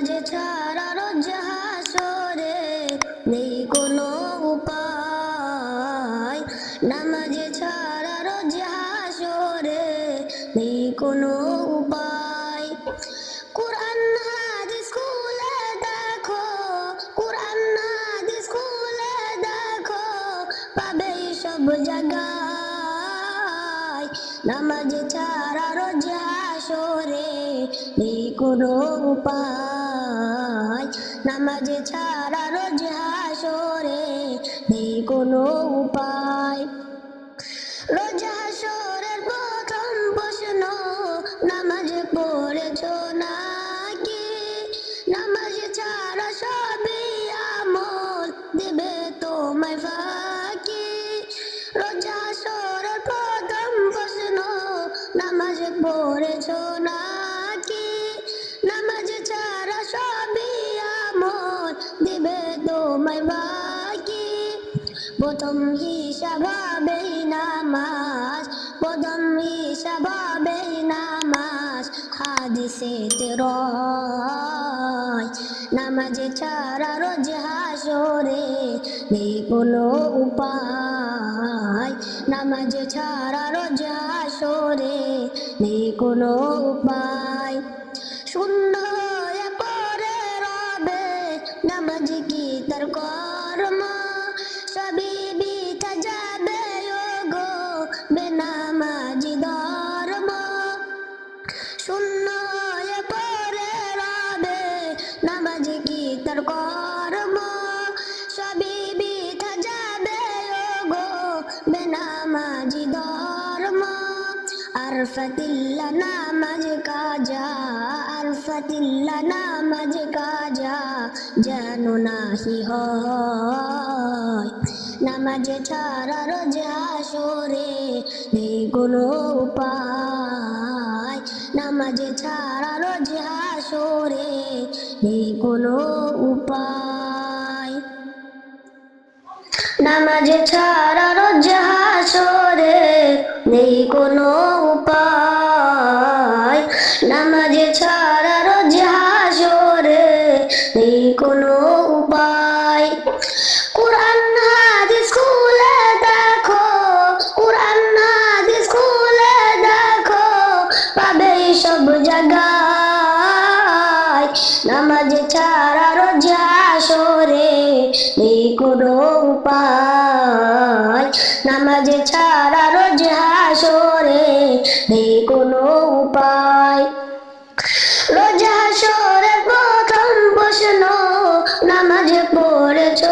নামাজ ছাড়া রোজা হাসরে নেই কোনো উপায়। নামাজ ছাড়া রোজা হাসরে নেই কোনো উপায়। কোরআন হাদিস খুলে দেখো, কোরআন হাদিস খুলে দেখো পাবে সব জায়গায়। নামাজ ছাড়া রোজা সরে নেই কোনো উপায়। নামাজ ছাড়া রোজা সরে নেই কোনো উপায়। রোজা সরের প্রথম প্রশ্ন, নামাজ পড়েছ নাকি? নামাজ ছাড়া সবই আমল দেবে তোমায় ফাঁকি। রোজা সরের প্রথম প্রশ্ন, নামাজ পড়েছ নাকি প্রথম হিসাব হবে নামাজ, প্রথম হিসাব হবে নামাজ। হাদিসে রয়, নামাজে ছাড়া রোজ হাসরে নেই কোনো উপায়। নামাজে ছাড়া রোজ হাসরে নেই কোনো উপায়। তার কর্ম সবই বিথা যাবে গো বেনামাজি ধর্ম। আরফাতিল্লা নামাজ কাজা, আরফাতিল্লা নামাজ কাজা, যেন নাহি হয়। নামাজ ছাড়া রোজ হাসরে নেই কোনো উপায়। নামাজ ছাড়া রোজ হাসরে নেই কোনো উপায়। নামাজ ছাড়া রোজ সরে নেই কোনো উপায়। নামাজ ছাড়া রোজ সরে নেই কোনো উপায়। নামাজ ছাড়া রোজা সরে নেই কোনো উপায়। নামাজ ছাড়া রোজা সরে নেই কোনো উপায়। রোজা সরে প্রথম প্রশ্ন, নামাজ পড়েছ